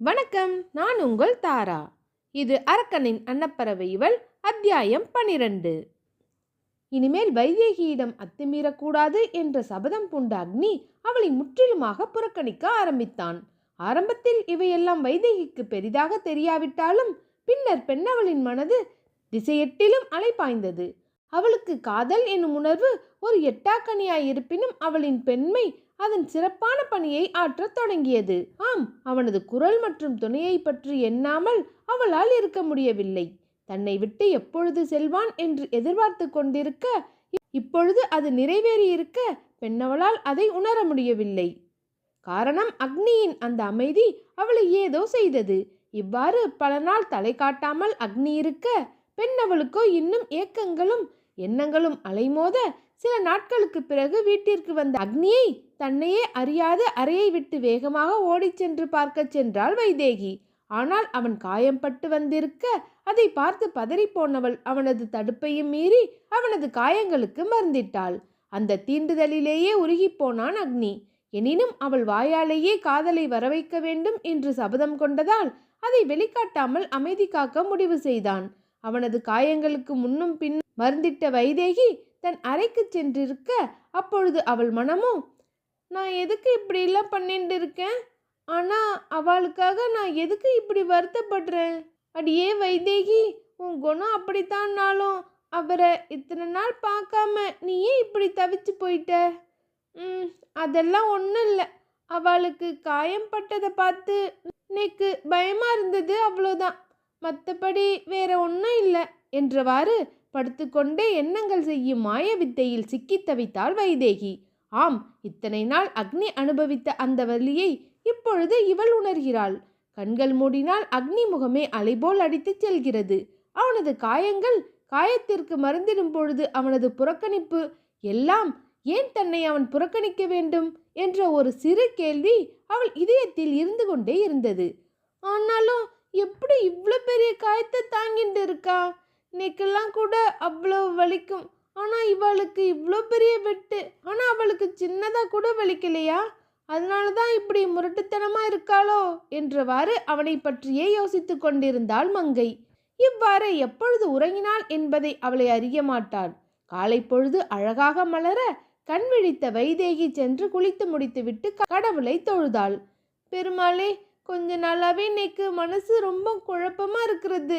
வணக்கம் நான் உங்கள் தாரா. இது அரக்கனின் அன்னப்பறவை இவள் அத்தியாயம் பனிரெண்டு. இனிமேல் வைதேகியிடம் அத்துமீறக்கூடாது என்ற சபதம் பூண்ட அக்னி அவளை முற்றிலுமாக புறக்கணிக்க ஆரம்பித்தான். ஆரம்பத்தில் இவையெல்லாம் வைதேகிக்கு பெரிதாக தெரியாவிட்டாலும் பின்னர் பெண்ணவளின் மனது திசையெட்டிலும் அலைபாய்ந்தது அவளுக்கு காதல் என்னும் உணர்வு ஒரு எட்டாக்கனியாயிருப்பினும் அவளின் பெண்மை அதன் சிறப்பான பணியை ஆற்றத் தொடங்கியது. ஆம் அவனது குரல் மற்றும் துணையை பற்றி எண்ணாமல் அவளால் இருக்க முடியவில்லை. தன்னை விட்டு எப்பொழுது செல்வான் என்று எதிர்பார்த்து கொண்டிருக்க இப்பொழுது அது நிறைவேறியிருக்க பெண்ணவளால் அதை உணர முடியவில்லை. காரணம் அக்னியின் அந்த அமைதி அவளை ஏதோ செய்தது. இவ்வாறு பல நாள் தலை காட்டாமல் அக்னி இருக்க பெண்ணவளுக்கோ இன்னும் ஏக்கங்களும் எண்ணங்களும் அலைமோத சில நாட்களுக்கு பிறகு வீட்டிற்கு வந்த அக்னியை தன்னையே அறியாத அறையை விட்டு வேகமாக ஓடிச் சென்று பார்க்கச் சென்றாள் வைதேகி. ஆனால் அவன் காயம்பட்டு வந்திருக்க அதை பார்த்து பதறிப்போனவள் அவனது தடுப்பையும் மீறி அவனது காயங்களுக்கு மருந்திட்டாள். அந்த தீண்டுதலிலேயே உருகிப் போனான் அக்னி. எனினும் அவள் வாயாலேயே காதலை வரவைக்க வேண்டும் என்று சபதம் கொண்டதால் அதை வெளிக்காட்டாமல் அமைதி காக்க முடிவு செய்தான். அவனது காயங்களுக்கு முன்னும் பின் மருந்திட்ட வைதேகி தன் அறைக்கு சென்றிருக்க அப்பொழுது அவள் மனமோ நான் எதுக்கு இப்படிலாம் பண்ணிட்டு இருக்கேன்? ஆனால் அவளுக்காக நான் எதுக்கு இப்படி வருத்தப்படுறேன்? அடியே வைதேகி உன் குணம் அப்படித்தான்னாலும் அவரை இத்தனை நாள் பார்க்காம நீ ஏன் இப்படி தவிச்சு போயிட்ட? ம் அதெல்லாம் ஒன்றும் இல்லை. அவளுக்கு காயம் பட்டதை பார்த்து இன்னைக்கு பயமாக இருந்தது அவ்வளோதான் மற்றபடி வேற ஒன்றும் இல்லை என்றவாறு படுத்துக்கொண்டே எண்ணங்கள் செய்யும் மாய வித்தையில் சிக்கித் தவித்தாள் வைதேகி. ஆம் இத்தனை நாள் அக்னி அனுபவித்த அந்த வலியை இப்பொழுது இவள் உணர்கிறாள். கண்கள் மூடினால் அக்னி முகமே அலைபோல் அடித்துச் செல்கிறது. அவனது காயங்கள் காயத்திற்கு மருந்திடும் பொழுது அவனது புறக்கணிப்பு எல்லாம் ஏன் தன்னை அவன் புறக்கணிக்க வேண்டும்? என்ற ஒரு சிறு கேள்வி அவள் இதயத்தில் இருந்து கொண்டே இருந்தது. ஆனாலும் எப்படி இவ்வளோ பெரிய காயத்தை தாங்கிட்டு இருக்கா? இன்னைக்கெல்லாம் கூட அவ்வளோ வலிக்கும். ஆனால் இவளுக்கு இவ்வளோ பெரிய வெட்டு. ஆனால் அவளுக்கு சின்னதாக கூட வலிக்கலையா? அதனால தான் இப்படி முரட்டுத்தனமாக இருக்காளோ? என்றவாறு அவனை பற்றியே யோசித்து கொண்டிருந்தாள் மங்கை. இவ்வாறு எப்பொழுது உறங்கினாள் என்பதை அவளை அறிய மாட்டாள். காலை பொழுது அழகாக மலர கண் விழித்த வைதேகி சென்று குளித்து முடித்துவிட்டு கடவுளை தொழுதாள். பெருமாளே கொஞ்ச நாளாவே இன்னைக்கு மனசு ரொம்ப குழப்பமாக இருக்கிறது.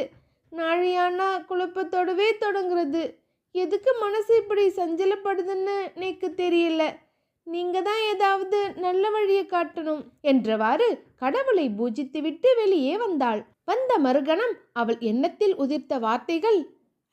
நாழியானா குழப்பத்தோடவே தொடங்குறது. எதுக்கு மனசு இப்படி சஞ்சலப்படுதுன்னு எனக்கு தெரியல. நீங்க தான் ஏதாவது நல்ல வழியை காட்டணும் என்றவாறு கடவுளை பூஜித்து விட்டு வெளியே வந்தாள். வந்த மறுகணம் அவள் எண்ணத்தில் உதிர்த்த வார்த்தைகள்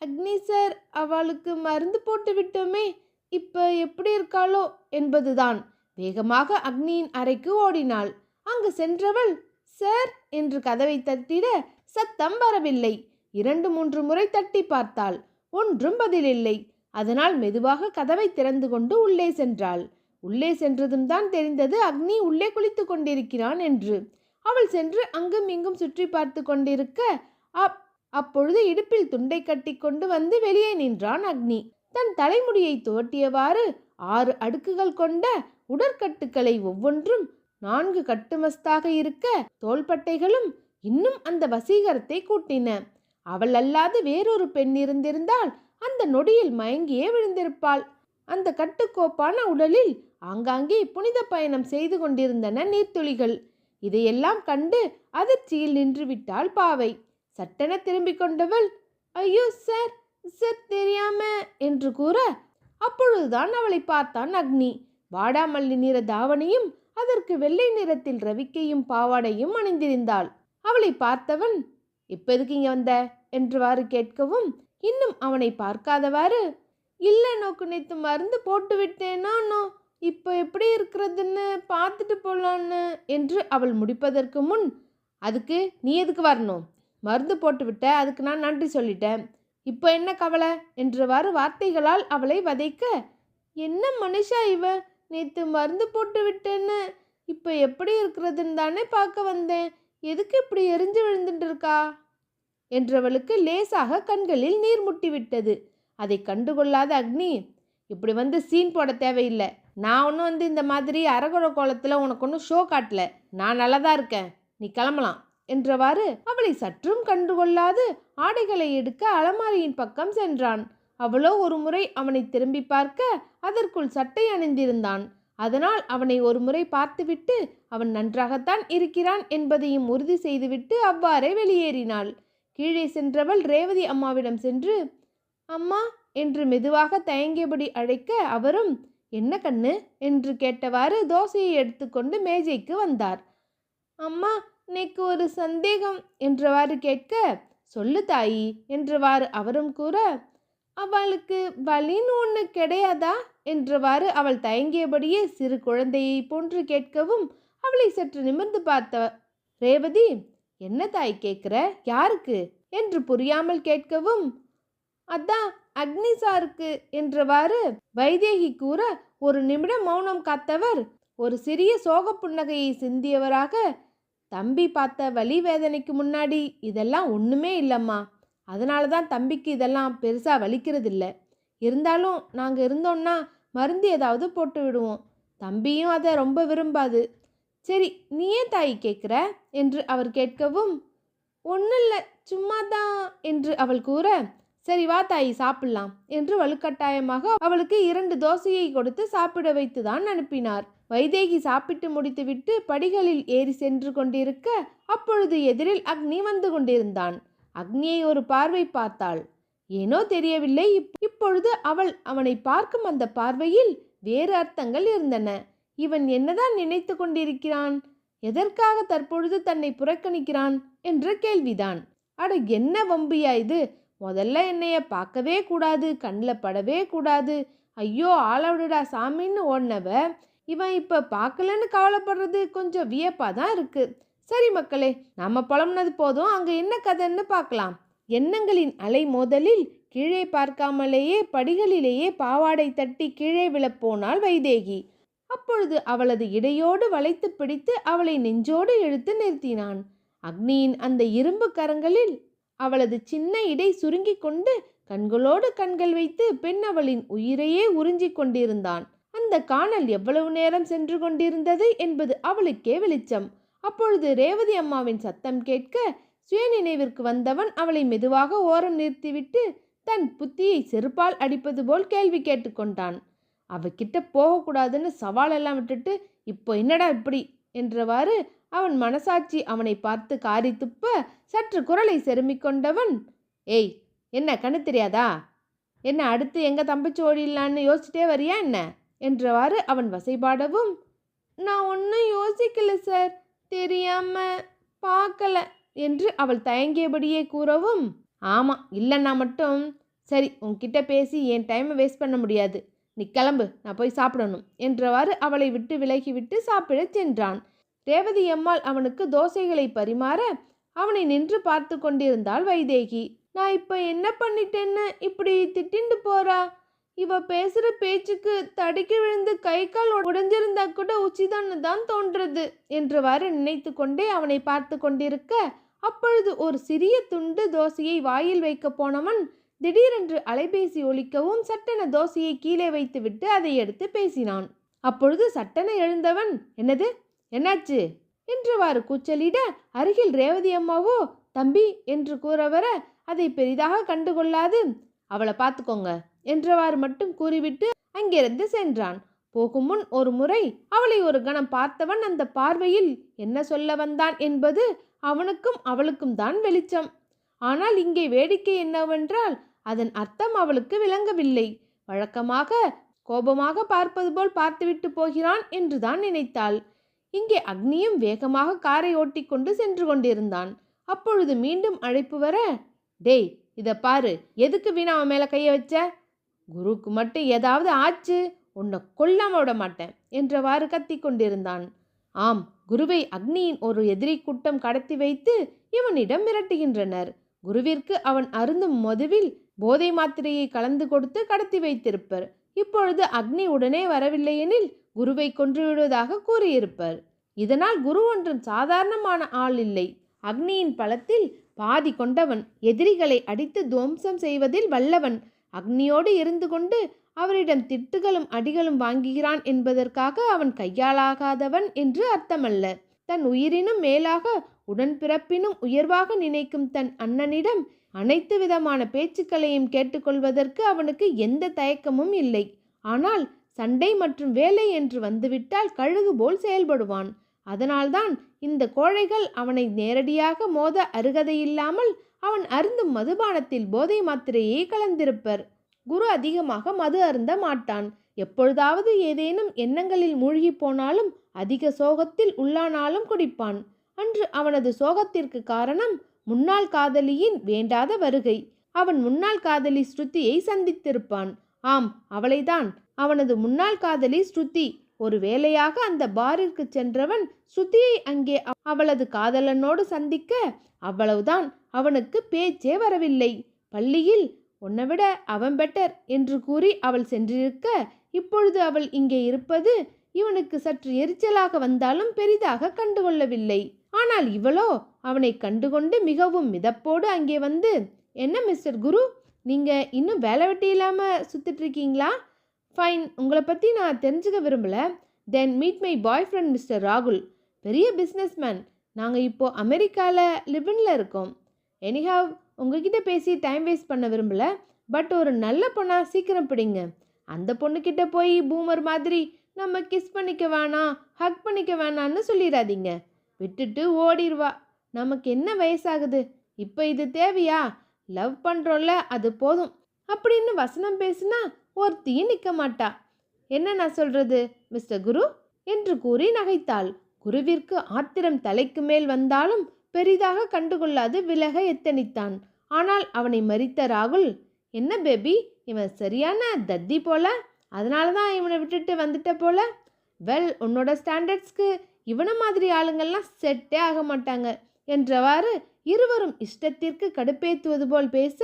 அக்னி சார் அவளுக்கு மருந்து போட்டு விட்டோமே இப்ப எப்படி இருக்காளோ? என்பதுதான். வேகமாக அக்னியின் அறைக்கு ஓடினாள். அங்கு சென்றவள் சார் என்று கதவை தட்டிட சத்தம் வரவில்லை. இரண்டு மூன்று முறை தட்டி பார்த்தாள். ஒன்றும் பதிலில்லை. அதனால் மெதுவாக கதவை திறந்து கொண்டு உள்ளே சென்றாள். உள்ளே சென்றதும் தான் தெரிந்தது அக்னி உள்ளே குளித்து கொண்டிருக்கிறான் என்று. அவள் சென்று அங்கும் இங்கும் சுற்றி பார்த்து கொண்டிருக்க அப் அப்பொழுது இடுப்பில் துண்டை கட்டி கொண்டு வந்து வெளியே நின்றான் அக்னி. தன் தலைமுடியை துவட்டியவாறு ஆறு அடுக்குகள் கொண்ட உடற்கட்டுக்களை ஒவ்வொன்றும் நான்கு கட்டுமஸ்தாக இருக்க தோள்பட்டைகளும் இன்னும் அந்த வசீகரத்தை கூட்டின. அவள் அல்லாது வேறொரு பெண் இருந்திருந்தால் அந்த நொடியில் மயங்கியே விழுந்திருப்பாள். அந்த கட்டுக்கோப்பான உடலில் ஆங்காங்கே புனித பயணம் செய்து கொண்டிருந்தன நீர்த்துளிகள். இதையெல்லாம் கண்டு அதிர்ச்சியில் நின்று விட்டாள் பாவை. சட்டென திரும்பிக் கொண்டவள் ஐயோ சார் சார் தெரியாம என்று கூற அப்பொழுதுதான் அவளை பார்த்தான் அக்னி. வாடாமல்லி நிற தாவணியும் அதற்கு வெள்ளை நிறத்தில் ரவிக்கையும் பாவாடையும் அணிந்திருந்தாள். அவளை பார்த்தவன் இப்ப எதுக்கு இங்கே வந்த? என்றவாறு கேட்கவும் இன்னும் அவனை பார்க்காதவாறு. இல்லை நோக்கு நேற்று மருந்து போட்டு விட்டேனானோ? இப்போ எப்படி இருக்கிறதுன்னு பார்த்துட்டு போகலான்னு என்று அவள் முடிப்பதற்கு முன் அதுக்கு நீ எதுக்கு வரணும்? மருந்து போட்டு விட்ட அதுக்கு நான் நன்றி சொல்லிட்டேன். இப்போ என்ன கவலை? என்றவாறு வார்த்தைகளால் அவளை வதைக்க என்ன மனுஷா இவ? நேற்று மருந்து போட்டு விட்டேன்னு. இப்போ எப்படி இருக்கிறதுன்னு தானே பார்க்க வந்தேன். எதுக்கு இப்படி எரிஞ்சு விழுந்துட்டு இருக்கா என்றவளுக்கு லேசாக கண்களில் நீர் முட்டிவிட்டது. அதை கண்டுகொள்ளாத அக்னி இப்படி வந்து சீன் போட தேவையில்லை. நான் ஒன்றும் வந்து இந்த மாதிரி அரகுர கோலத்தில் உனக்கு ஒன்றும் ஷோ காட்டல. நான் நல்லா தான் இருக்கேன். நீ கிளம்பலாம். என்றவாறு அவளை சற்றும் கண்டுகொள்ளாது ஆடைகளை எடுக்க அலமாரியின் பக்கம் சென்றான். அவளோ ஒரு முறை அவனை திரும்பி பார்க்க அதற்குள் சட்டை அணிந்திருந்தான். அதனால் அவனை ஒரு முறை பார்த்துவிட்டு அவன் நன்றாகத்தான் இருக்கிறான் என்பதையும் உறுதி செய்துவிட்டு அவ்வாறே வெளியேறினாள். கீழே சென்றவள் ரேவதி அம்மாவிடம் சென்று அம்மா என்று மெதுவாக தயங்கியபடி அழைக்க அவரும் என்ன கண்ணு? என்று கேட்டவாறு தோசையை எடுத்துக்கொண்டு மேஜைக்கு வந்தார். அம்மா இன்னைக்கு ஒரு சந்தேகம் என்றவாறு கேட்க சொல்லு தாயி என்றவாறு அவரும் கூற அவளுக்கு வலின்னு ஒன்று கிடையாதா? என்றவாறு அவள் தயங்கியபடியே சிறு குழந்தையை போன்று கேட்கவும் அவளை சற்று நிமிர்ந்து பார்த்த ரேவதி என்ன தாய் கேட்குற? யாருக்கு? என்று புரியாமல் கேட்கவும் அதான் அக்னி சாருக்கு என்றவாறு வைதேகி கூற ஒரு நிமிடம் மௌனம் காத்தவர். ஒரு சிறிய சோக புன்னகையை சிந்தியவராக தம்பி பார்த்த வலி வேதனைக்கு முன்னாடி இதெல்லாம் ஒன்றுமே இல்லைம்மா. அதனால தான் தம்பிக்கு இதெல்லாம் பெருசாக வலிக்கிறதில்லை. இருந்தாலும் நாங்கள் இருந்தோம்னா மருந்து ஏதாவது போட்டு விடுவோம். தம்பியும் அதை ரொம்ப விரும்பாது. சரி நீயே தாய் கேட்குற என்று அவர் கேட்கவும் ஒன்றும் இல்லை சும்மா தான் என்று அவள் கூற சரி வா தாய் சாப்பிடலாம் என்று வலுக்கட்டாயமாக அவளுக்கு இரண்டு தோசையை கொடுத்து சாப்பிட வைத்து தான் அனுப்பினார். வைதேகி சாப்பிட்டு முடித்துவிட்டு படிகளில் ஏறி சென்று கொண்டிருக்க அப்பொழுது எதிரில் அக்னி வந்து கொண்டிருந்தான். அக்னியை ஒரு பார்வை பார்த்தாள். ஏனோ தெரியவில்லை. இப்- இப்பொழுது அவள் அவனை பார்க்கும் அந்த பார்வையில் வேறு அர்த்தங்கள் இருந்தன. இவன் என்னதான் நினைத்து கொண்டிருக்கிறான்? எதற்காக தற்பொழுது தன்னை புறக்கணிக்கிறான்? என்ற கேள்விதான். அட என்ன வம்பியா இது? முதல்ல என்னைய பார்க்கவே கூடாது கண்ணில் படவே கூடாது. ஐயோ ஆளவிடுடா சாமின்னு ஓடினவ. இவன் இப்போ பார்க்கலன்னு கவலைப்படுறது கொஞ்சம் வியப்பாக தான் இருக்குது சரி மக்களே நம்ம புலம்புனது போதும். அங்கே என்ன கதைன்னு பார்க்கலாம். எண்ணங்களின் அலை மோதலில் கீழே பார்க்காமலேயே படிகளிலேயே பாவாடை தட்டி கீழே விழப்போனாள் வைதேகி. அப்பொழுது அவளது இடையோடு வளைத்து பிடித்து அவளை நெஞ்சோடு இழுத்து நிறுத்தினான். அக்னியின் அந்த இரும்பு கரங்களில் அவளது சின்ன இடை சுருங்கிக் கொண்டு கண்களோடு கண்கள் வைத்து பெண் அவளின் உயிரையே உறிஞ்சிக் கொண்டிருந்தான். அந்த காணல் எவ்வளவு நேரம் சென்று கொண்டிருந்தது என்பது அவளுக்கே வெளிச்சம். அப்பொழுது ரேவதி அம்மாவின் சத்தம் கேட்க சுயநினைவிற்கு வந்தவன் அவளை மெதுவாக ஓரம் நிறுத்திவிட்டு தன் புத்தியை செருப்பால் அடிப்பது போல் கேள்வி கேட்டுக்கொண்டான். அவகிட்ட போகக்கூடாதுன்னு சவாலெல்லாம் விட்டுட்டு இப்போ என்னடா இப்படி? என்றவாறு அவன் மனசாட்சி அவனை பார்த்து காரி துப்ப சற்று குரலை செருமிக் கொண்டவன் ஏய் என்ன கண்ணு தெரியாதா? என்ன அடுத்து எங்க தம்பிச்சு ஓடிடலான்னு யோசிச்சிட்டே வரியா என்ன? என்றவாறு அவன் வசைபாடவும் நான் ஒன்றும் யோசிக்கல சார் தெரியாம பார்க்கல. என்று அவள் தயங்கியபடியே கூறவும் ஆமாம் இல்லைன்னா மட்டும் சரி உன்கிட்ட பேசி என் டைமை வேஸ்ட் பண்ண முடியாது. நீ கிளம்பு நான் போய் சாப்பிடணும் என்றவாறு அவளை விட்டு விலகிவிட்டு சாப்பிடச் சென்றான். ரேவதி அம்மாள் அவனுக்கு தோசைகளை பரிமாற அவனை நின்று பார்த்து கொண்டிருந்தாள் வைதேகி. நான் இப்போ என்ன பண்ணிட்டேன்னு இப்படி திட்டிண்டு போறா? இவ பேசுகிற பேச்சுக்கு தடுக்கி விழுந்து கை கால் உடைஞ்சிருந்தா கூட உச்சிதான்னு தான் தோன்றது என்றவாறு நினைத்து கொண்டே அவனை பார்த்து கொண்டிருக்க அப்பொழுது ஒரு சிறிய துண்டு தோசையை வாயில் வைக்க போனவன் திடீரென்று அலைபேசி ஒலிக்கவும் சட்டென தோசையை கீழே வைத்துவிட்டு அதை எடுத்து பேசினான். அப்பொழுது சட்டென எழுந்தவன் என்னது? என்னாச்சு என்றவாறு கூச்சலிட அருகில் ரேவதி அம்மாவோ? தம்பி என்று கூற வர அதை பெரிதாக கண்டுகொள்ளாது. அவளை பார்த்துக்கோங்க என்றவாறு மட்டும் கூறிவிட்டு அங்கிருந்து சென்றான். போகும் முன் ஒரு முறை அவளை ஒரு கணம் பார்த்தவன் அந்த பார்வையில் என்ன சொல்ல வந்தான் என்பது அவனுக்கும் அவளுக்கும் தான் வெளிச்சம். ஆனால் இங்கே வேடிக்கை என்னவென்றால் அதன் அர்த்தம் அவளுக்கு விளங்கவில்லை. வழக்கமாக கோபமாக பார்ப்பது போல் பார்த்துவிட்டு போகிறான் என்றுதான் நினைத்தாள். இங்கே அக்னியும் வேகமாக காரை ஓட்டிக்கொண்டு சென்று கொண்டிருந்தான். அப்பொழுது மீண்டும் அழைப்பு வர டேய் இதை பாரு. எதுக்கு வீணா அவன் மேலே கையை வச்ச? குருவுக்கு மட்டும் ஏதாவது ஆச்சு? உன்னை கொல்லாம விட மாட்டேன் என்றவாறு கத்தி கொண்டிருந்தான். ஆம் குருவை அக்னியின் ஒரு எதிரி கூட்டம் கடத்தி வைத்து இவனிடம் மிரட்டுகின்றனர். குருவிற்கு அவன் அருந்தும் மதுவில் போதை மாத்திரையை கலந்து கொடுத்து கடத்தி வைத்திருப்பர். இப்பொழுது அக்னி உடனே வரவில்லையெனில் குருவை கொன்றுவிடுவதாக கூறியிருப்பர். இதனால் குரு ஒன்றும் சாதாரணமான ஆள் இல்லை. அக்னியின் பலத்தில் பாதி கொண்டவன் எதிரிகளை அடித்து துவம்சம் செய்வதில் வல்லவன். அக்னியோடு இருந்து கொண்டு அவரிடம் திட்டுகளும் அடிகளும் வாங்குகிறான் என்பதற்காக அவன் கையாளாகாதவன் என்று அர்த்தமல்ல. தன் உயிரினும் மேலாக உடன்பிறப்பினும் உயர்வாக நினைக்கும் தன் அண்ணனிடம் அனைத்து விதமான பேச்சுக்களையும் கேட்டுக்கொள்வதற்கு அவனுக்கு எந்த தயக்கமும் இல்லை. ஆனால் சண்டை மற்றும் வேலை என்று வந்துவிட்டால் கழுகு போல் செயல்படுவான். அதனால்தான் இந்த கோழைகள் அவனை நேரடியாக மோத அருகதையில்லாமல் அவன் அருந்தும் மதுபானத்தில் போதை மாத்திரையே கலந்திருப்பர். குரு அதிகமாக மது அருந்த மாட்டான். எப்பொழுதாவது ஏதேனும் எண்ணங்களில் மூழ்கி போனாலும் அதிக சோகத்தில் உள்ளானாலும் குடிப்பான். அன்று அவனது சோகத்திற்கு காரணம் முன்னாள் காதலியின் வேண்டாத வருகை. அவன் முன்னாள் காதலி ஸ்ருதியை சந்தித்திருப்பான். ஆம் அவளைதான். அவனது முன்னாள் காதலி ஸ்ருதி. ஒரு வேளையாக அந்த பாரிற்கு சென்றவன் ஸ்ருதியை அங்கே அவளது காதலனோடு சந்திக்க அவ்வளவுதான். அவனுக்கு பேச்சே வரவில்லை. பள்ளியில் உன்னை விட அவன் பெட்டர் என்று கூறி அவள் சென்றிருக்க இப்பொழுது அவள் இங்கே இருப்பது இவனுக்கு சற்று எரிச்சலாக வந்தாலும் பெரிதாக கண்டுகொள்ளவில்லை. ஆனால் இவளோ அவனை கண்டுகொண்டு மிகவும் மிதப்போடு அங்கே வந்து என்ன மிஸ்டர் குரு நீங்கள் இன்னும் வேலை வெட்டி இல்லாமல் சுற்றிட்டு இருக்கீங்களா ஃபைன் உங்களை பற்றி நான் தெரிஞ்சுக்க விரும்பல. Then meet my boyfriend mister ராகுல். பெரிய பிஸ்னஸ்மேன் நாங்கள் இப்போது அமெரிக்காவில் லிவனில் இருக்கோம். எனிஹாவ் உங்ககிட்ட பேசி டைம் வேஸ்ட் பண்ண விரும்பல பட் ஒரு நல்ல பொண்ணாக சீக்கிரம் பிடிங்க. அந்த பொண்ணுக்கிட்ட போய் பூமர் மாதிரி நம்ம கிஸ் பண்ணிக்க வேணாம் ஹக் பண்ணிக்க வேணான்னு சொல்லிடாதீங்க விட்டுட்டு ஓடிடுவா நமக்கு என்ன வயசாகுது? இப்போ இது தேவையா? லவ் பண்ணுறோம்ல அது போதும். அப்படின்னு வசனம் பேசினா ஒருத்தியும் நிற்க மாட்டா. என்ன நான் சொல்கிறது மிஸ்டர் குரு? என்று கூறி நகைத்தாள். குருவிற்கு ஆத்திரம் தலைக்கு மேல் வந்தாலும் பெரிதாக கண்டுகொள்ளாது விலக எத்தனித்தான். ஆனால் அவனை மறித்த ராகுல் என்ன பேபி இவன் சரியான தத்தி போல? அதனால தான் இவனை விட்டுட்டு வந்துட்ட போல? வெல் உன்னோட ஸ்டாண்டர்ட்ஸ்க்கு இவனை மாதிரி ஆளுங்கள்லாம் செட்டே ஆக மாட்டாங்க என்றவாறு இருவரும் இஷ்டத்திற்கு கடுப்பேத்துவது போல் பேச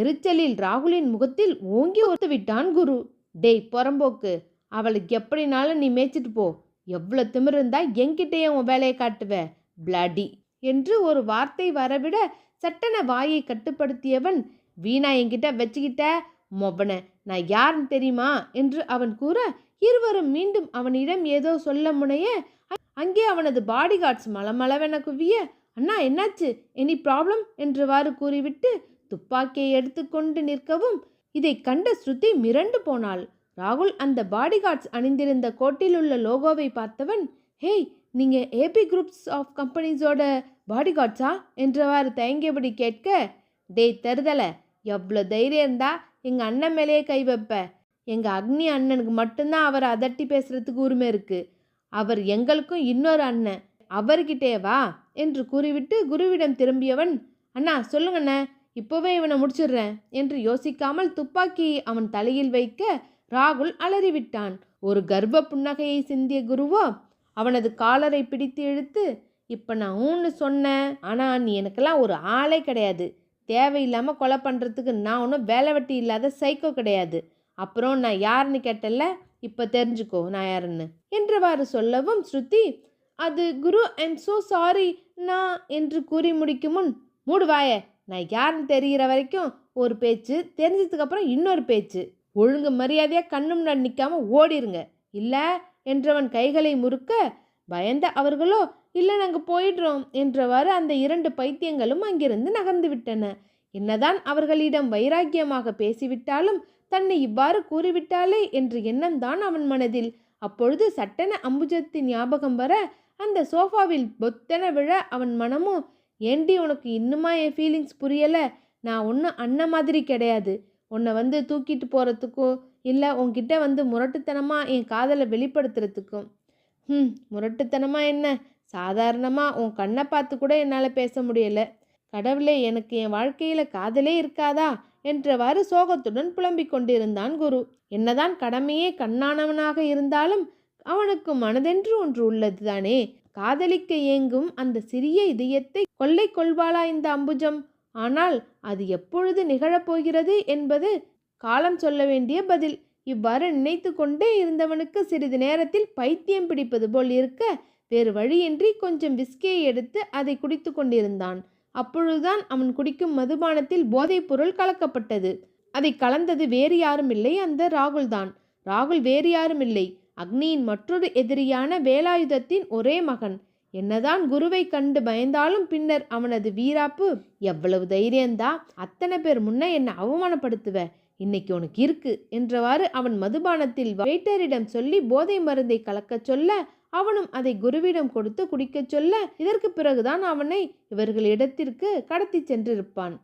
எரிச்சலில் ராகுலின் முகத்தில் ஓங்கி ஒத்து விட்டான் குரு. டேய் புறம்போக்கு அவளுக்கு எப்படினாலும் நீ மேய்ச்சிட்டு போ. எவ்வளோ திமிருந்தா என்கிட்டயே உன் வேலையை காட்டுவ பிளாடி என்று ஒரு வார்த்தை வரவிட சட்டன வாயை கட்டுப்படுத்தியவன் வீணா என்கிட்ட வச்சுக்கிட்ட மொபன நான் யாருன்னு தெரியுமா? என்று அவன் கூற இருவரும் மீண்டும் அவனிடம் ஏதோ சொல்ல முனைய அங்கே அவனது பாடிகார்ட்ஸ் மலமளவென குவிய அண்ணா என்னாச்சு? எனி ப்ராப்ளம் என்றுவாறு கூறிவிட்டு துப்பாக்கியை எடுத்துக்கொண்டு நிற்கவும் இதை கண்ட ஸ்ருதி மிரண்டு போனாள். ராகுல் அந்த பாடிகார்ட்ஸ் அணிந்திருந்த கோட்டிலுள்ள லோகோவை பார்த்தவன் ஹேய் நீங்கள் ஏபி குரூப்ஸ் ஆஃப் கம்பெனிஸோட பாடி கார்ட்ஸா என்றவாறு தயங்கியபடி கேட்க டேய் தருதலை எவ்வளோ தைரியம் இருந்தா எங்கள் அண்ணன் மேலேயே கை வைப்ப. எங்கள் அக்னி அண்ணனுக்கு மட்டும்தான் அவரை அதட்டி பேசுகிறதுக்கு உரிமை இருக்கு. அவர் எங்களுக்கும் இன்னொரு அண்ணன். அவர்கிட்டே வா என்று கூறிவிட்டு குருவிடம் திரும்பியவன் அண்ணா சொல்லுங்கண்ணே இப்போவே இவனை முடிச்சிடுறேன் என்று யோசிக்காமல் துப்பாக்கி அவன் தலையில் வைக்க ராகுல் அலறிவிட்டான். ஒரு கர்ப்ப புன்னகையை சிந்திய குருவோ அவனது காலரை பிடித்து இழுத்து இப்போ நான் ஊன்னு சொன்னேன். ஆனால் நீ எனக்கெல்லாம் ஒரு ஆளே கிடையாது. தேவையில்லாமல் கொலை பண்ணுறதுக்கு நான் ஒன்றும் வேலை வெட்டி இல்லாத சைக்கோ கிடையாது. அப்புறம் நான் யாருன்னு கேட்டல இப்போ தெரிஞ்சுக்கோ நான் யாருன்னு. என்றவாறு சொல்லவும் ஸ்ருதி அது குரு ஐம் ஸோ சாரி நான் என்று கூறி முடிக்கும் முன் மூடு வாய. நான் யாருன்னு தெரிகிற வரைக்கும் ஒரு பேச்சு தெரிஞ்சதுக்கப்புறம் இன்னொரு பேச்சு. ஒழுங்கு மரியாதையாக கண்ணு முன்னாடி நிற்காம ஓடிருங்க. இல்லை என்றவன் கைகளை முறுக்க பயந்த அவர்களோ இல்லை நாங்கள் போயிடுறோம் என்றவாறு அந்த இரண்டு பைத்தியங்களும் அங்கிருந்து நகர்ந்து விட்டன. என்னதான் அவர்களிடம் வைராக்கியமாக பேசிவிட்டாலும் தன்னை இவ்வாறு கூறிவிட்டாளே என்ற எண்ணம்தான் அவன் மனதில். அப்பொழுது சட்டென அம்புஜத்தின் ஞாபகம் வர அந்த சோஃபாவில் பொத்தென விழ அவன் மனமும் ஏண்டி உனக்கு இன்னுமா என் ஃபீலிங்ஸ் புரியலை? நான் ஒன்றும் அண்ணன் மாதிரி கிடையாது. உன்னை வந்து தூக்கிட்டு போகிறதுக்கும் இல்லை உன்கிட்ட வந்து முரட்டுத்தனமாக என் காதலை வெளிப்படுத்துறதுக்கும். ம் முரட்டுத்தனமாக என்ன? சாதாரணமாக உன் கண்ணை பார்த்து கூட என்னால் பேச முடியலை. கடவுளே எனக்கு என் வாழ்க்கையில் காதலே இருக்காதா? என்றவாறு சோகத்துடன் புலம்பிக் கொண்டிருந்தான் குரு. என்னதான் கடமையே கண்ணானவனாக இருந்தாலும் அவனுக்கு மனதென்று ஒன்று உள்ளது தானே. காதலிக்க ஏங்கும் அந்த சிறிய இதயத்தை கொள்ளை கொள்வாளா இந்த அம்புஜம்? ஆனால் அது எப்பொழுது நிகழப்போகிறது என்பது காலம் சொல்ல வேண்டிய பதில். இவ்வாறு நினைத்து கொண்டே இருந்தவனுக்கு சிறிது நேரத்தில் பைத்தியம் பிடிப்பது போல் இருக்க வேறு வழியின்றி கொஞ்சம் விஸ்கியை எடுத்து அதை குடித்து கொண்டிருந்தான். அப்பொழுதுதான் அவன் குடிக்கும் மதுபானத்தில் போதைப் பொருள் கலக்கப்பட்டது. அதை கலந்தது வேறு யாரும் இல்லை அந்த ராகுல் தான். ராகுல் வேறு யாரும் இல்லை அக்னியின் மற்றொரு எதிரியான வேலாயுதத்தின் ஒரே மகன். என்னதான் குருவை கண்டு பயந்தாலும் பின்னர் அவனது வீராப்பு எவ்வளவு தைரியந்தா. அத்தனை பேர் முன்ன என்னை அவமானப்படுத்துவ. இன்னைக்கு உனக்கு இருக்கு என்றவாறு அவன் மதுபானத்தில் வெயிட்டரிடம் சொல்லி போதை மருந்தை கலக்கச் சொல்ல அவனும் அதை குருவிடம் கொடுத்து குடிக்கச் சொல்ல இதற்கு பிறகுதான் அவனை இவர்கள் இடத்திற்கு கடத்தி சென்றிருப்பான்.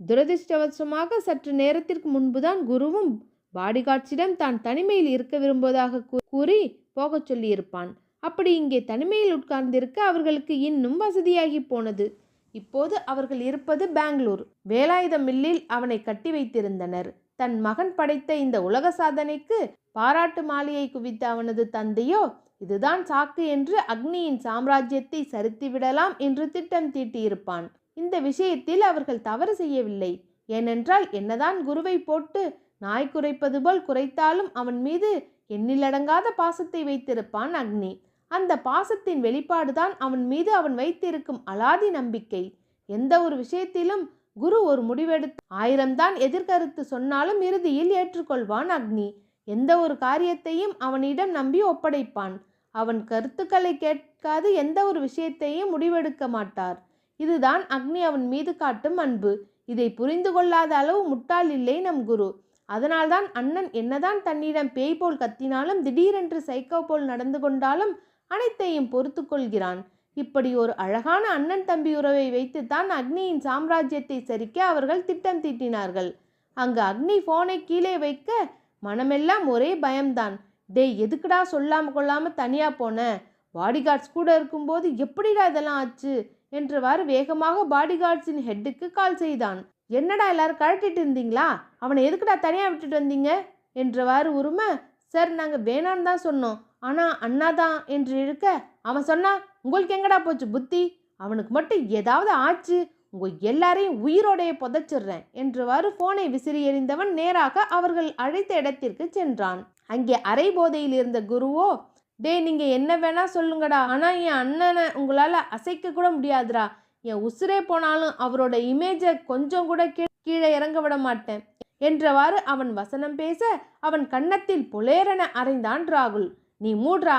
துரதிர்ஷ்டவசமாக சற்று நேரத்திற்கு முன்புதான் குருவும் பாடிகார்ட்ஸிடம் தான் தனிமையில் இருக்க விரும்புவதாக கூறி போகச் சொல்லியிருப்பான். அப்படி இங்கே தனிமையில் உட்கார்ந்திருக்க அவர்களுக்கு இன்னும் வசதியாகி போனது. இப்போது அவர்கள் இருப்பது பெங்களூர். வேலாயுத மில்லில் அவனை கட்டி வைத்திருந்தனர். தன் மகன் படைத்த இந்த உலக சாதனைக்கு பாராட்டு மாலையை குவித்த அவனது தந்தையோ இதுதான் சாக்கு என்று அக்னியின் சாம்ராஜ்யத்தை சரித்துவிடலாம் என்று திட்டம் தீட்டியிருப்பான். இந்த விஷயத்தில் அவர்கள் தவறு செய்யவில்லை. ஏனென்றால் என்னதான் குருவை போட்டு நாய் குறைப்பது போல் குறைத்தாலும் அவன் மீது எண்ணிலடங்காத பாசத்தை வைத்திருப்பான் அக்னி. அந்த பாசத்தின் வெளிப்பாடுதான் அவன் மீது அவன் வைத்திருக்கும் அலாதி நம்பிக்கை. எந்த ஒரு விஷயத்திலும் குரு ஒரு முடிவெடுத்து ஆயிரம்தான் எதிர்கருத்து சொன்னாலும் இறுதியில் ஏற்றுக்கொள்வான் அக்னி. எந்த ஒரு காரியத்தையும் அவனிடம் நம்பி ஒப்படைப்பான். அவன் கருத்துக்களை கேட்காது எந்த ஒரு விஷயத்தையும் முடிவெடுக்க மாட்டார். இதுதான் அக்னி அவன் மீது காட்டும் அன்பு. இதை புரிந்து கொள்ளாத அளவு முட்டாள் இல்லை நம் குரு. அதனால்தான் அண்ணன் என்னதான் தன்னிடம் பேய் போல் கத்தினாலும் திடீரென்று சைக்கோ போல் நடந்து கொண்டாலும் அனைத்தையும் பொறுத்து கொள்கிறான். இப்படி ஒரு அழகான அண்ணன் தம்பி உறவை வைத்துத்தான் அக்னியின் சாம்ராஜ்யத்தை சரிக்க அவர்கள் திட்டம் தீட்டினார்கள். அங்கு அக்னி போனை கீழே வைக்க மனமெல்லாம் ஒரே பயம்தான். டேய் எதுக்குடா சொல்லாம கொள்ளாம தனியா போன? பாடிகார்ட்ஸ் கூட இருக்கும்போது எப்படிடா இதெல்லாம் ஆச்சு? என்றவாறு வேகமாக பாடிகார்ட்ஸின் ஹெட்டுக்கு கால் செய்தான். என்னடா எல்லாரும் கழட்டிட்டு இருந்தீங்களா? அவனை எதுக்குடா தனியாக விட்டுட்டு வந்தீங்க? என்றவாறு உரும சார் நாங்கள் வேணான்னு தான் சொன்னோம். ஆனால் அண்ணா தான் என்று இழுக்க அவன் சொன்னா உங்களுக்கு எங்கடா போச்சு புத்தி? அவனுக்கு மட்டும் ஏதாவது ஆச்சு. உங்கள் எல்லாரையும் உயிரோடைய புதைச்சிடுறேன் என்றவாறு போனை விசிறி எறிந்தவன் நேராக அவர்கள் அழைத்த இடத்திற்கு சென்றான். அங்கே அரை போதையில் இருந்த குருவோ டேய் நீங்கள் என்ன வேணா சொல்லுங்கடா. ஆனால் என் அண்ணனை உங்களால் அசைக்க கூட முடியாதுடா. என் உசுரே போனாலும் அவரோட இமேஜை கொஞ்சம் கூட கீழே இறங்க விட மாட்டேன். என்றவாறு அவன் வசனம் பேச அவன் கன்னத்தில் புலேரன அறைந்தான் ராகுல். நீ மூட்ரா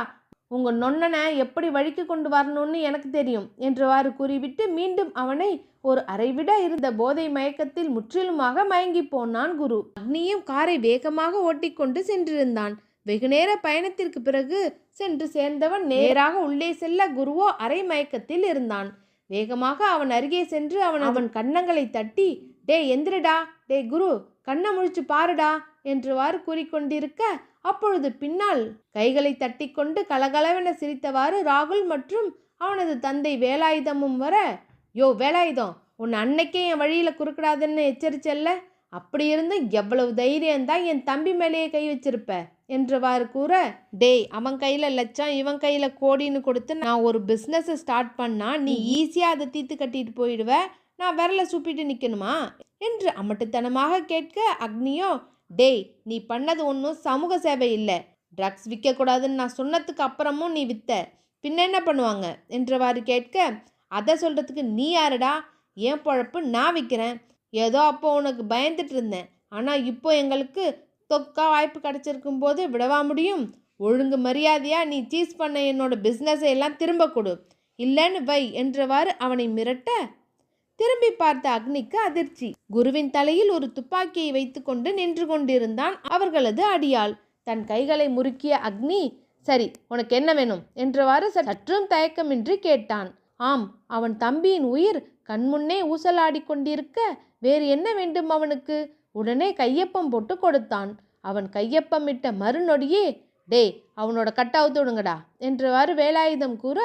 உங்கள் நொண்ணனை எப்படி வழிக்கு கொண்டு வரணும்னு எனக்கு தெரியும் என்றவாறு கூறிவிட்டு மீண்டும் அவனை ஒரு அறைவிட இருந்த போதை மயக்கத்தில் முற்றிலுமாக மயங்கி போனான் குரு. அக்னியும் காரை வேகமாக ஓட்டிக்கொண்டு சென்றிருந்தான். வெகுநேர பயணத்திற்கு பிறகு சென்று சேர்ந்தவன் நேராக உள்ளே செல்ல குருவோ அரை மயக்கத்தில் இருந்தான். வேகமாக அவன் அருகே சென்று அவன் அவன் கன்னங்களை தட்டி டே எந்திரடா டே குரு கண்ணை முழிச்சு பாருடா என்றுவாறு கூறிக்கொண்டிருக்க அப்பொழுது பின்னால் கைகளை தட்டிக்கொண்டு கலகலவென சிரித்தவாறு ராகுல் மற்றும் அவனது தந்தை வேலாயுதமும் வர யோ வேலாயுதம் உன் அன்னைக்கே என் வழியில குறுக்கிடாதுன்னு எச்சரிச்சல்ல? அப்படி இருந்தும் எவ்வளவு தைரியம்தான் என் தம்பி மேலேயே கை வச்சிருப்ப? என்றவாறு கூற டேய் அவன் கையில லட்சம் இவன் கையில கோடின்னு கொடுத்து நான் ஒரு பிஸ்னஸை ஸ்டார்ட் பண்ணா நீ ஈஸியா அதை தீர்த்து கட்டிட்டு போயிடுவ? நான் விரல சூப்பிட்டு நிக்கணுமா? என்று அமட்டுத்தனமாக கேட்க அக்னியோ டேய் நீ பண்ணது ஒன்றும் சமூக சேவை இல்லை. ட்ரக்ஸ் விற்கக்கூடாதுன்னு நான் சொன்னதுக்கு அப்புறமும் நீ வித்த. பின்ன என்ன பண்ணுவாங்க? என்றவாறு கேட்க அதை சொல்கிறதுக்கு நீ யாருடா? என் பொழப்பு நான் விற்கிறேன் ஏதோ அப்போ உனக்கு பயந்துட்டு இருந்தேன். ஆனால் இப்போ எங்களுக்கு தொக்கா வாய்ப்பு கிடச்சிருக்கும் போது விடவா முடியும்? ஒழுங்கு மரியாதையாக நீ சீஸ் பண்ண என்னோட பிஸ்னஸை எல்லாம் திரும்ப கொடு. இல்லைன்னு வை என்றவாறு அவனை மிரட்ட திரும்பி பார்த்த அக்னிக்கு அதிர்ச்சி. குருவின் தலையில் ஒரு துப்பாக்கியை வைத்துக்கொண்டு நின்று கொண்டிருந்தான் அவர்களது அடியாள். தன் கைகளை முறுக்கிய அக்னி சரி உனக்கு என்ன வேணும்? என்றவாறு சற்றும் தயக்கமின்றி கேட்டான். ஆம் அவன் தம்பியின் உயிர் கண்முன்னே ஊசலாடிக் கொண்டிருக்க வேறு என்ன வேண்டும் அவனுக்கு? உடனே கையப்பம் போட்டு கொடுத்தான். அவன் கையப்பமிட்ட மறுநொடியே டேய் அவனோட கட்டாவுத்து விடுங்கடா என்றவாறு வேலாயுதம் கூற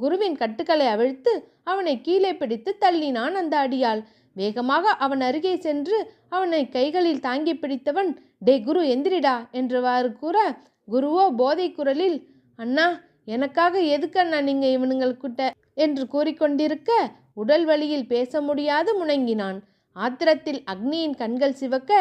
குருவின் கட்டுக்களை அவிழ்த்து அவனை கீழே பிடித்து தள்ளினான் அந்த அடியாள். வேகமாக அவன் அருகே சென்று அவனை கைகளில் தாங்கி பிடித்தவன் டே குரு எந்திரிடா என்றவாறு கூற குருவோ போதை குரலில் அண்ணா எனக்காக எதுக்கண்ணா நீங்கள் இவனுங்கள் கூட்ட? என்று கூறிக்கொண்டிருக்க உடல் வழியில் பேச முடியாது முணங்கினான். ஆத்திரத்தில் அக்னியின் கண்கள் சிவக்க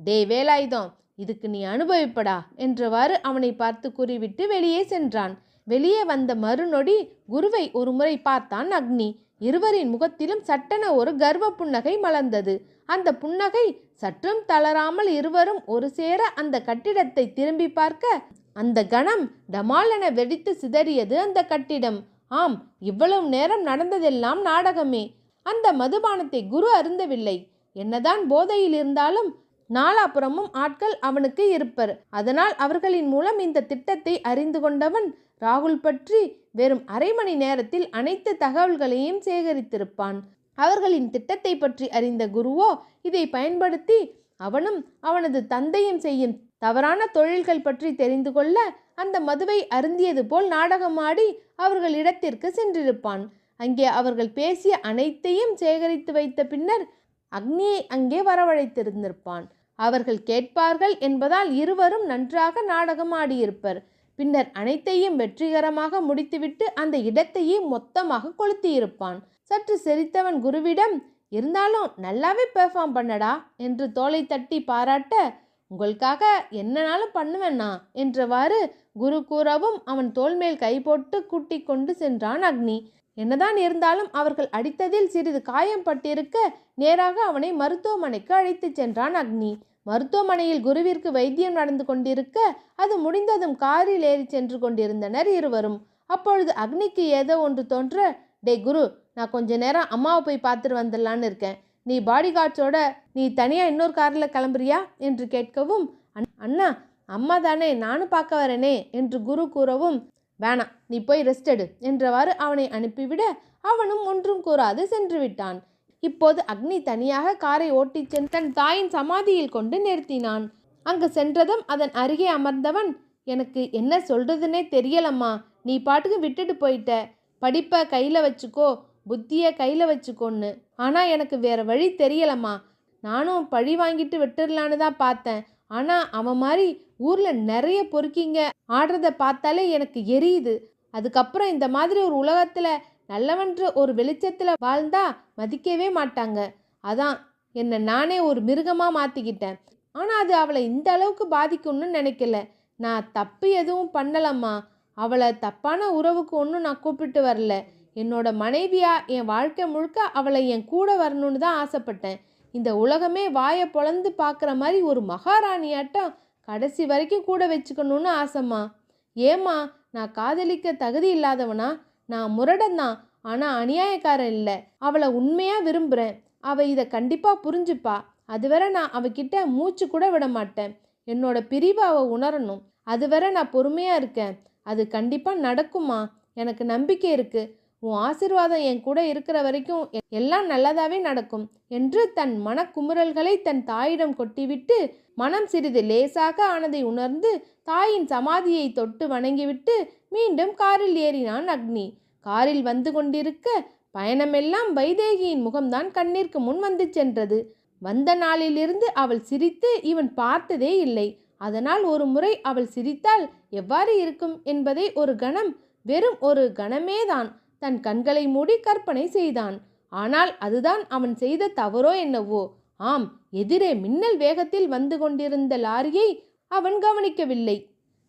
டே வேலாயுதம் இதுக்கு நீ அனுபவிப்படா என்றவாறு அவனை பார்த்து கூறிவிட்டு வெளியே சென்றான். வெளியே வந்த மறுநொடி குருவை ஒருமுறை பார்த்தான் அக்னி. இருவரின் முகத்திலும் சட்டென ஒரு கர்வ புன்னகை மலர்ந்தது. அந்த புன்னகை சற்றும் தளராமல் இருவரும் ஒரு சேர அந்த கட்டிடத்தை திரும்பி பார்க்க அந்த கணம் டமாலென வெடித்து சிதறியது அந்த கட்டிடம். ஆம் இவ்வளவு நேரம் நடந்ததெல்லாம் நாடகமே. அந்த மதுபானத்தை குரு அருந்தவில்லை. என்னதான் போதையில் இருந்தாலும் நாலாபுறமும் ஆட்கள் அவனுக்கு இருப்பர். அதனால் அவர்களின் மூலம் இந்த திட்டத்தை அறிந்து கொண்டவன் ராகுல் பற்றி வெறும் அரை மணி நேரத்தில் அனைத்து தகவல்களையும் சேகரித்திருப்பான். அவர்களின் திட்டத்தை பற்றி அறிந்த குருவோ இதை பயன்படுத்தி அவனும் அவனது தந்தையும் செய்யும் தவறான தொழில்கள் பற்றி தெரிந்து கொள்ள அந்த மதுவை அருந்தியது போல் நாடகமாடி அவர்கள் இடத்திற்கு சென்றிருப்பான். அங்கே அவர்கள் பேசிய அனைத்தையும் சேகரித்து வைத்த பின்னர் அக்னியை அங்கே வரவழைத்திருந்திருப்பான். அவர்கள் கேட்பார்கள் என்பதால் இருவரும் நன்றாக நாடகம் ஆடியிருப்பர் பின்னர் அனைத்தையும் வெற்றிகரமாக முடித்துவிட்டு அந்த இடத்தையே மொத்தமாக கொளுத்தியிருப்பான். சற்று சிரித்தவன் குருவிடம் இருந்தாலும் நல்லாவே பெர்ஃபார்ம் பண்ணடா என்று தோலை தட்டி பாராட்ட உங்களுக்காக என்னனாலும் பண்ணுவேண்ணா என்றவாறு குரு கூறவும் அவன் தோல்மேல் கை போட்டு கூட்டி கொண்டு சென்றான் அக்னி. என்னதான் இருந்தாலும் அவர்கள் அடித்ததில் சிறிது காயம் பட்டிருக்க நேராக அவனை மருத்துவமனைக்கு அழைத்துச் சென்றான் அக்னி. மருத்துவமனையில் குருவிற்கு வைத்தியம் நடந்து கொண்டிருக்க அது முடிந்ததும் காரில் ஏறி சென்று கொண்டிருந்தனர் இருவரும். அப்பொழுது அக்னிக்கு ஏதோ ஒன்று தோன்ற டே குரு நான் கொஞ்ச நேரம் அம்மாவை போய் பார்த்துட்டு வந்துடலான்னு இருக்கேன். நீ பாடி கார்ட்ஸோட நீ தனியாக இன்னொரு காரில் கிளம்புறியா? என்று கேட்கவும் "அண்- அண்ணா அம்மா தானே நானும் பார்க்க வரேனே என்று குரு கூறவும் வேணாம் நீ போய் ரெஸ்ட் எடு என்றவாறு அவனை அனுப்பிவிட அவனும் ஒன்றும் கூறாது சென்று விட்டான். இப்போது அக்னி தனியாக காரை ஓட்டிச் சென்று தன் தாயின் சமாதியில் கொண்டு நிறுத்தினான். அங்கு சென்றதும் அதன் அருகே அமர்ந்தவன் எனக்கு என்ன சொல்றதுன்னே தெரியலம்மா. நீ பாட்டுக்கு விட்டுட்டு போயிட்ட. படிப்பை கையில் வச்சுக்கோ புத்தியை கையில் வச்சுக்கோன்னு. ஆனால் எனக்கு வேற வழி தெரியலம்மா. நானும் பழி வாங்கிட்டு விட்டுடலான்னு தான் பார்த்தேன். ஆனால் அவன் மாதிரி ஊரில் நிறைய பொறுக்கிங்க ஆடுறத பார்த்தாலே எனக்கு எரியுது. அதுக்கப்புறம் இந்த மாதிரி ஒரு உலகத்தில் நல்லவன்ற ஒரு வெளிச்சத்தில் வாழ்ந்தா மதிக்கவே மாட்டாங்க. அதான் என்னை நானே ஒரு மிருகமாக மாற்றிக்கிட்டேன் ஆனால் அது அவளை இந்த அளவுக்கு பாதிக்கும்னு நினைக்கல. நான் தப்பு எதுவும் பண்ணலம்மா. அவளை தப்பான உறவுக்கு ஒன்றும் நான் கூப்பிட்டு வரல. என்னோட மனைவியா என் வாழ்க்கை முழுக்க அவளை என் கூட வரணும்னு தான் ஆசைப்பட்டேன். இந்த உலகமே வாயை பொழந்து பார்க்குற மாதிரி ஒரு மகாராணியாட்டம் கடைசி வரைக்கும் கூட வச்சுக்கணும்னு ஆசைம்மா. ஏம்மா நான் காதலிக்க தகுதி இல்லாதவனா? நான் முரடன் தான் ஆனால் அநியாயக்காரன் இல்லை. அவளை உண்மையாக விரும்புகிறேன் அவள் இதை கண்டிப்பாக புரிஞ்சுப்பா. அதுவரை நான் அவகிட்ட மூச்சு கூட விட மாட்டேன். என்னோட பிரிவை அவள் உணரணும். அதுவரை நான் பொறுமையாக இருக்கேன். அது கண்டிப்பாக நடக்குமா? எனக்கு நம்பிக்கை இருக்குது உன் ஆசிர்வாதம் என் கூட இருக்கிற வரைக்கும் எல்லாம் நல்லதாகவே நடக்கும் என்று தன் மனக்குமுறல்களை தன் தாயிடம் கொட்டிவிட்டு மனம் சிறிது லேசாக ஆனதை உணர்ந்து தாயின் சமாதியை தொட்டு வணங்கிவிட்டு மீண்டும் காரில் ஏறினான் அக்னி. காரில் வந்து கொண்டிருக்க பயணமெல்லாம் வைதேகியின் முகம்தான் கண்ணிற்கு முன் வந்து சென்றது. வந்த நாளிலிருந்து அவள் சிரித்து இவன் பார்த்ததே இல்லை. அதனால் ஒரு முறை அவள் சிரித்தால் எவ்வாறு இருக்கும் என்பதை ஒரு கணம் வெறும் ஒரு கணமேதான். தன் கண்களை மூடி கற்பனை செய்தான். ஆனால் அதுதான் அவன் செய்த தவறோ என்னவோ. ஆம் எதிரே மின்னல் வேகத்தில் வந்து கொண்டிருந்த லாரியை அவன் கவனிக்கவில்லை.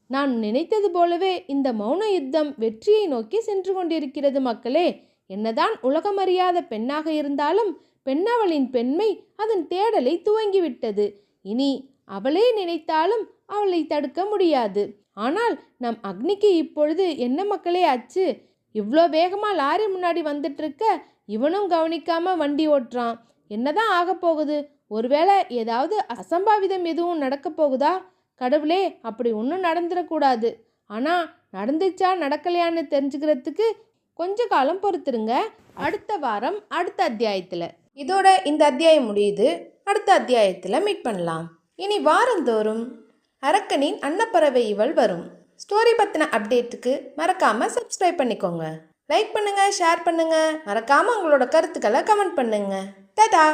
நான் நினைத்தது போலவே இந்த மௌன யுத்தம் வெற்றியை நோக்கி சென்று கொண்டிருக்கிறது மக்களே. என்னதான் உலகமறியாத பெண்ணாக இருந்தாலும் பெண்ணவளின் பெண்மை அதன் தேடலை துவங்கிவிட்டது. இனி அவளே நினைத்தாலும் அவளை தடுக்க முடியாது. ஆனால் நம் அக்னிக்கு இப்பொழுது என்ன மக்களே ஆச்சு இவ்வளோ வேகமாக லாரி முன்னாடி வந்துட்டுருக்க இவனும் கவனிக்காம வண்டி ஓட்டுறான். என்னதான் ஆகப்போகுது? ஒருவேளை ஏதாவது அசம்பாவிதம் எதுவும் நடக்க போகுதா? கடவுளே அப்படி ஒன்றும் நடந்துடக்கூடாது. ஆனால் நடந்துச்சா நடக்கலையான்னு தெரிஞ்சுக்கிறதுக்கு கொஞ்ச காலம் பொறுத்துருங்க. அடுத்த வாரம் அடுத்த அத்தியாயத்தில். இதோட இந்த அத்தியாயம் முடியுது. அடுத்த அத்தியாயத்தில் மீட் பண்ணலாம். இனி வாரந்தோறும் அரக்கனின் அன்னப்பறவை இவள் வரும். ஸ்டோரி பற்றின அப்டேட்டுக்கு மறக்காமல் சப்ஸ்கிரைப் பண்ணிக்கோங்க. லைக் பண்ணுங்கள் ஷேர் பண்ணுங்கள் மறக்காமல் உங்களோட கருத்துக்களை கமெண்ட் பண்ணுங்கள் ததா